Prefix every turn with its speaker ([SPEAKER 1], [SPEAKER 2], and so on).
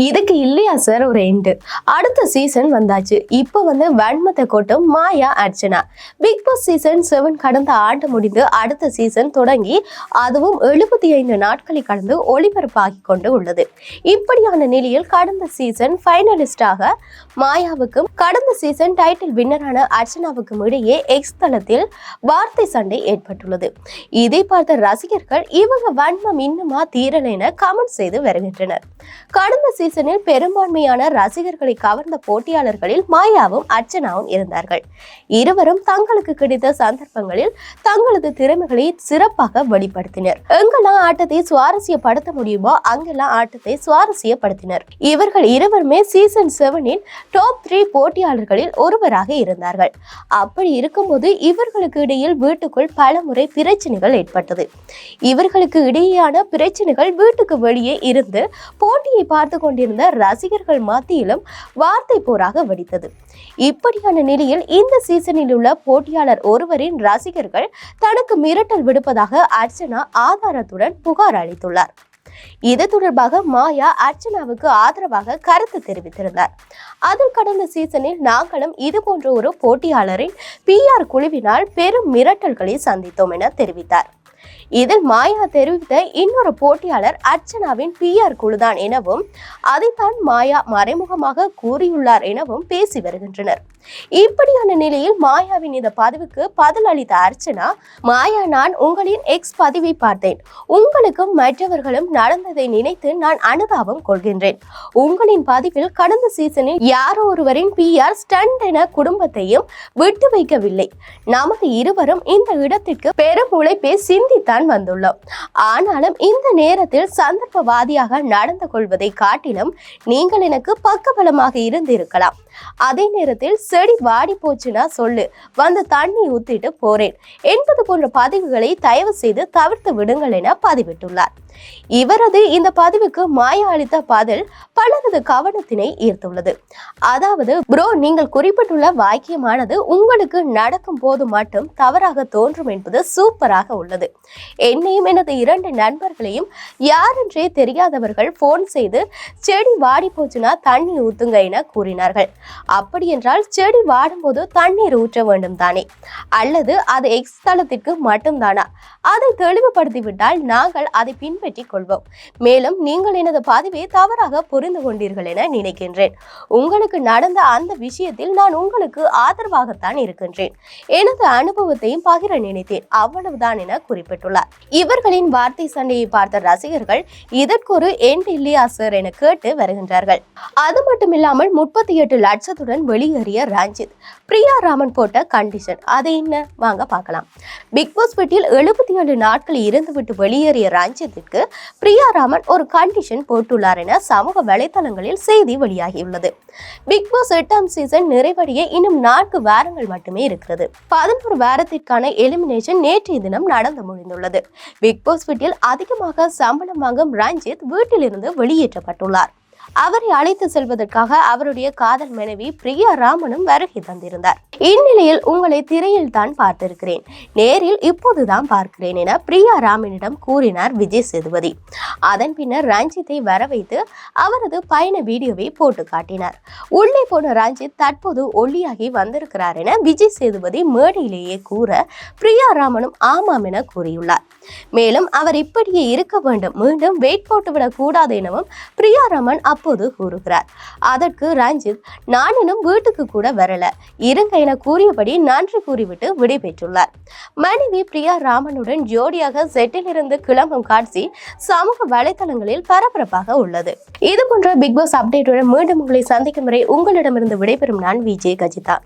[SPEAKER 1] இதுக்கு இல்லையா சார் ஒரு எண்டு அடுத்த சீசன் வந்தாச்சு. இப்போ வந்து வன்மத்தை கோட்டம் Maya Archana. Bigg Boss season seven கடந்த ஆண்டு முடிந்து அடுத்த சீசன் தொடங்கி அதுவும் எழுபத்தி ஐந்து நாட்களை கடந்து ஒளிபரப்பாகி கொண்டு உள்ளது. இப்படியான நிலையில் கடந்த சீசன் ஃபைனலிஸ்டாக மாயாவுக்கும் கடந்த சீசன் டைட்டில் வின்னரான அர்ச்சனாவுக்கும் இடையே எக்ஸ் தளத்தில் வார்த்தை சண்டை ஏற்பட்டுள்ளது. இதை பார்த்த ரசிகர்கள் இவங்க வன்மம் இன்னுமா தீரலை என கமெண்ட் செய்து வருகின்றனர். கடந்த சீசனில் பெரும்பான்மையான ரசிகர்களை கவர்ந்த போட்டியாளர்களில் மாயாவும் அர்ச்சனாவும் இருந்தார்கள். இருவரும் தங்களுக்கு கிடைத்த சந்தர்ப்பங்களில் தங்களது திறமைகளை சிறப்பாக வெளிப்படுத்தினர். எங்கெல்லாம் ஆட்டத்தை சுவாரஸ்யப்படுத்த முடியுமோ அங்கெல்லாம் ஆட்டத்தை சுவாரஸ்யப்படுத்தினர். இவர்கள் இருவருமே சீசன் செவனின் டாப் த்ரீ போட்டியாளர்களில் ஒருவராக இருந்தார்கள். அப்படி இருக்கும்போது இவர்களுக்கு இடையில் வீட்டுக்குள் பலமுறை பிரச்சனைகள் ஏற்பட்டது. இவர்களுக்கு இடையேயான பிரச்சனைகள் வீட்டுக்கு வெளியே இருந்து போட்டியை பார்த்து கொண்டிருந்த ரசிகர்கள் மத்தியிலும் வார்த்தை போராக வெடித்தது. இப்படியான நிலையில் இந்த சீசனில் உள்ள போட்டியாளர் ஒருவரின் ரசிகர்கள் தனக்கு மிரட்டல் விடுப்பதாக அர்ச்சனா ஆதாரத்துடன் புகார் அளித்துள்ளார். இது தொடர்பாக மாயா அர்ச்சனாவுக்கு ஆதரவாக கருத்து தெரிவித்திருந்தார். அதில் கடந்த சீசனில் நாங்களும் இது போன்ற ஒரு போட்டியாளரின் பிஆர் குழுவினால் பெரும் மிரட்டல்களை சந்தித்தோம் என தெரிவித்தார். இதில் மாயா தெரிவித்த இன்னொரு போட்டியாளர் அர்ச்சனாவின் பிஆர் குழுதான் எனவும் அதைத்தான் மாயா மறைமுகமாக கூறியுள்ளார் எனவும் பேசி வருகின்றனர். இப்படியான நிலையில் மாயாவின் இந்த பதிவுக்கு பதில் அளித்த அர்ச்சனா மாயா நான் உங்களின் எக்ஸ் பதிவை பார்த்தேன். உங்களுக்கும் மற்றவர்களும் நடந்ததை நினைத்து நான் அனுதாபம் கொள்கின்றேன். உங்களின் பதிவில் கடந்த சீசனில் யாரோ ஒருவரின் பிஆர் ஸ்டண்ட் என குடும்பத்தையும் விட்டு வைக்கவில்லை. நமது இருவரும் இந்த இடத்திற்கு பெரும் உழைப்பை சிந்தித்தான் வந்துள்ளோம். ஆனாலும் இந்த நேரத்தில் சந்தர்ப்பவாதியாக நடந்து கொள்வதை காட்டிலும் நீங்கள் எனக்கு பக்கபலமாக இருந்திருக்கலாம். அதே நேரத்தில் செடி வாடி போச்சுன்னா சொல்லு வந்து தண்ணி ஊத்திட்டு போறேன். என்பது போன்ற பதிவுகளை தயவு செய்து தவிர்த்து விடுங்கள் என பதிவிட்டுள்ளார். இவரது இந்த பதிவுக்கு மாயா அளித்த பதில் பலரது கவனத்தினை ஈர்த்துள்ளது. அதாவது ப்ரோ நீங்கள் குறிப்பிட்டுள்ள வாக்கியமானது உங்களுக்கு நடக்கும் போது மட்டும் தவறாக தோன்றும் என்பது சூப்பராக உள்ளது. என்னையும் எனது இரண்டு நண்பர்களையும் யாரென்றே தெரியாதவர்கள் போன் செய்து செடி வாடி போச்சுன்னா தண்ணி ஊத்துங்க என கூறினார்கள். அப்படி என்றால் செடி வாடும்போது தண்ணீர் ஊற்ற வேண்டும் தானே? அல்லது அது எக்ஸ் தளத்திற்கு மட்டும்தானா அதை தெளிவுபடுத்திவிட்டால் நாங்கள் அதை பின் பின்பற்றிக் கொள்வோம். மேலும் நீங்கள் எனது பதிவை தவறாக புரிந்து கொண்டீர்கள் என நினைக்கின்றேன். உங்களுக்கு நடந்த அந்த விஷயத்தில் நான் உங்களுக்கு ஆதரவாகத்தான் இருக்கின்றேன். எனது அனுபவத்தையும் பகிர நினைத்தேன். அவ்வளவுதான் என குறிப்பிட்டுள்ளார். இவர்களின் வார்த்தை சண்டையை பார்த்த ரசிகர்கள் இதற்கு ஒரு எண்ட் இல்லையா சார் என கேட்டு வருகின்றார்கள். அது மட்டும் இல்லாமல் முப்பத்தி எட்டு லட்சத்துடன் வெளியேறிய ரஞ்சித் பிரியா ராமன் போட்ட கண்டிஷன் அது என்ன? வாங்க பார்க்கலாம். பிக் பாஸ் வீட்டில் எழுபத்தி ஏழு நாட்கள் இருந்துவிட்டு வெளியேறிய ரஞ்சித்திற்கு பிரியாராமன் ஒரு கண்டிஷன் போட்டுள்ளார் என சமூக வலைதளங்களில் செய்தி வெளியாகியுள்ளது. பிக் பாஸ் எட்டாம் சீசன் நிறைவடைய இன்னும் நான்கு வாரங்கள் மட்டுமே இருக்கிறது. பதினோரு வாரத்திற்கான எலிமினேஷன் நேற்றைய தினம் நடந்து முடிந்துள்ளது. பிக் பாஸ் வீட்டில் அதிகமாக சம்பளம் வாங்கும் ரஞ்சித் வீட்டிலிருந்து வெளியேற்றப்பட்டுள்ளார். அவரை அழைத்து செல்வதற்காக அவருடைய காதல் மனைவி பிரியா ராமனும் வருகை தந்திருந்தார். இந்நிலையில் உங்களை திரையில் தான் பார்த்திருக்கிறேன். நேரில் இப்போதுதான் பார்க்கிறேன் என பிரியா ராமனிடம் கூறினார் விஜய் சேதுபதி. அதன் பின்னர் ரஞ்சித்தை வர வைத்து அவரது பயண வீடியோவை போட்டு காட்டினார். உள்ளே போன ரஞ்சித் தற்போது ஒல்லியாகி வந்திருக்கிறார் என விஜய் சேதுபதி மேடையிலேயே கூற பிரியா ராமனும் ஆமாம் என கூறியுள்ளார். மேலும் அவர் இப்படியே இருக்க வேண்டும் மீண்டும் வெயிட் போட்டுவிடக் கூடாது எனவும் பிரியா ராமன் அப்போது கூறுகிறார். அதற்கு ரஞ்சித் நான் இன்னும் வீட்டுக்கு கூட வரல. இருங்க என கூறியபடி நன்றி கூறிவிட்டு விடைபெற்றுள்ளார். மனைவி பிரியா ராமனுடன் ஜோடியாக செட்டில் இருந்து கிளம்பும் காட்சி சமூக வலைதளங்களில் பரபரப்பாக உள்ளது. இது போன்ற பிக் பாஸ் அப்டேட்டுடன் மீண்டும் உங்களை சந்திக்கும் வரை உங்களிடமிருந்து விடைபெறும் நான் விஜய் கஜிதா.